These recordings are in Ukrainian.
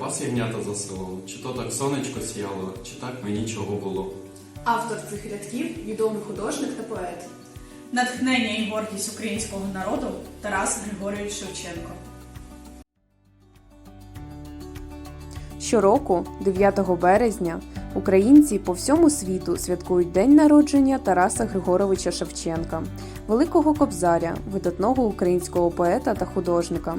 вас ягнята заселили, чи то так сонечко сіяло, чи так мені чого було. Автор цих рядків відомий художник та поет. Натхнення і гордість українського народу Тарас Григорович Шевченко. Щороку, 9 березня, українці по всьому світу святкують день народження Тараса Григоровича Шевченка, великого кобзаря, видатного українського поета та художника.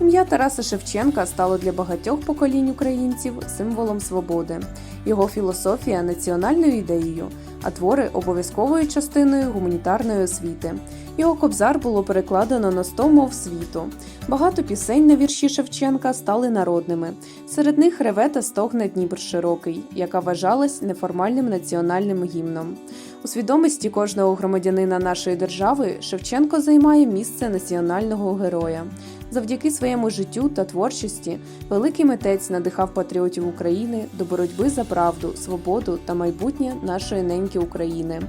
Ім'я Тараса Шевченка стало для багатьох поколінь українців символом свободи, його філософія національною ідеєю, а твори обов'язковою частиною гуманітарної освіти. Його кобзар було перекладено на 100 мов світу. Багато пісень на вірші Шевченка стали народними. Серед них реве та стогне Дніпр широкий, яка вважалась неформальним національним гімном. У свідомості кожного громадянина нашої держави Шевченко займає місце національного героя. Завдяки своєму життю та творчості великий митець надихав патріотів України до боротьби за правду, свободу та майбутнє нашої неньки України.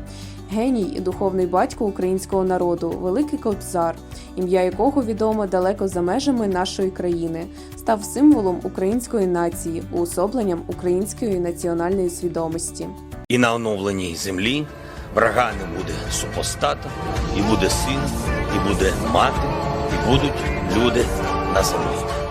Геній і духовний батько українського народу, великий кобзар, ім'я якого відомо далеко за межами нашої країни, став символом української нації, уособленням української національної свідомості. І на оновленій землі врага не буде супостата, і буде син, і буде мати, і будуть люди на землі.